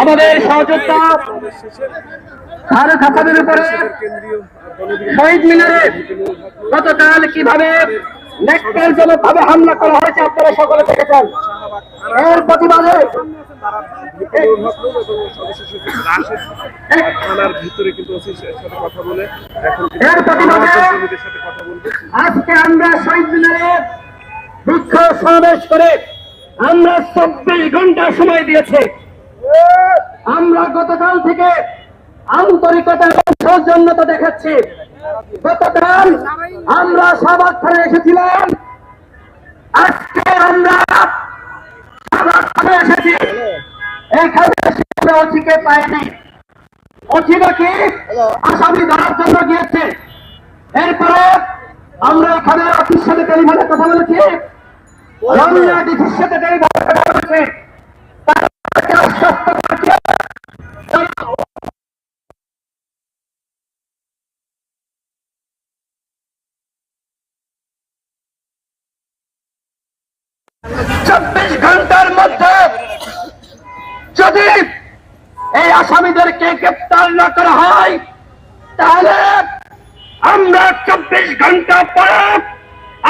আমাদের সহযোদ্ধা ফারুক হাসানের উপরে শহীদ মিনারে গতকাল কীভাবে নেকটালজনক ভাবে হামলা করা হয়েছে আপনারা সকলে দেখেছেন। এর প্রতিবাদে থানার ভিতরে কিন্তু ওসির সাথে কথা বলে এখন কিন্তু এর প্রতিবাদে কর্মীদের সাথে কথা বলবে। আজকে আমরা শহীদ মিনারে সমাবেশ করে আমরা চব্বিশ ঘণ্টা সময় দিয়েছি। আমরা গতকাল থেকে আন্তরিকতা এবং সৌজন্যতা দেখাচ্ছি। গতকাল আমরা সবার থানায় এসেছিলাম। আজকে আমরা থানায় এসেছি। এখানে কি? আসামি ধরার জন্য গিয়েছে। এরপরে আমরা এখানে অফিস সাথে টেলিফোনে কথা বলেছি। ডিসির সাথে টেলিফোনে কথা বলেছি। আশ্বস্ত করেছি। চব্বিশ ঘণ্টার মধ্যে যদি এই আসামিদেরকে গ্রেপ্তার না করা হয়, তাহলে আমরা চব্বিশ ঘণ্টা পরে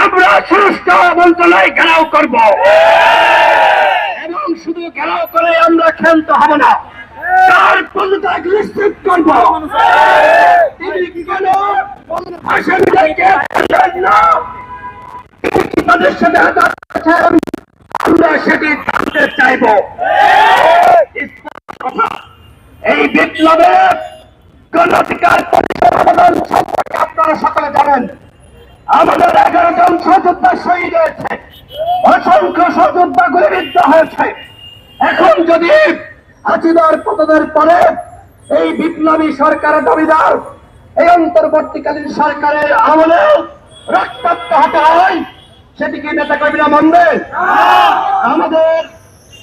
আমরা স্বরাষ্ট্র মন্ত্রণালয় ঘেরাও করব। এবং শুধু ঘেরাও করে আমরা ক্ষান্ত হব না, তার পদত্যাগ নিশ্চিত করব। আমরা সেটি জানতে চাইব। এই বিপ্লবের অধিকার পরিষদ সম্পর্কে আপনারা সকলে জানেন। আমাদের এগারো জন সহযোদ্ধা শহীদ হয়েছে অসংখ্য সহযোদ্ধা গুলিবিদ্ধ হয়েছে। এখন যদি হাসিনার পতনের পরে এই বিপ্লবী সরকারের দাবিদার এই অন্তর্বর্তীকালীন সরকারের আমলে রক্তাক্ত হতে হয় সেটি কি নেতা কর্মীরা মানবে আমাদের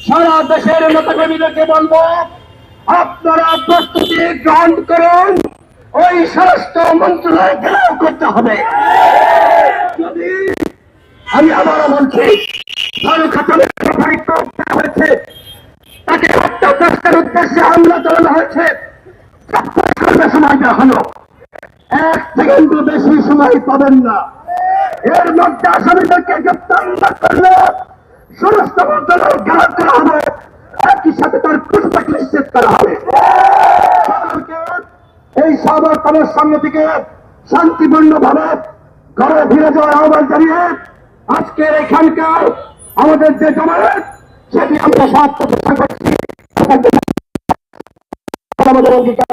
সারা দেশের নেতা কর্মীদেরকে বলব, আপনারা প্রস্তুতি গ্রহণ করুন, ওই স্বরাষ্ট্র মন্ত্রণালয় ঘেরাও করতে হবে। যদি আমি আবারও বলছি ফারুক হাসানের হয়েছে, তাকে হত্যাগ্রস্তের উদ্দেশ্যে হামলা চালানো হয়েছে সময় দেওয়া হলো এক সেকেন্ডও বেশি সময় পাবেন না। এর মধ্যে আসামিদেরকে গ্রেপ্তার না করলে সমস্ত মন্ত্রণালয় ঘেরাও করা একই সাথে তার পুষ্পাক নিশ্চিত করা হবে। এই সবার সামনে থেকে শান্তিপূর্ণ ভাবে ঘরে ফিরে যাওয়ার আহ্বান জানিয়ে আজকের এখানকার আমাদের যে জমায়েত, সেটি আমরা সাত প্রতিষ্ঠা করছি। আমাদের অঙ্গীকার।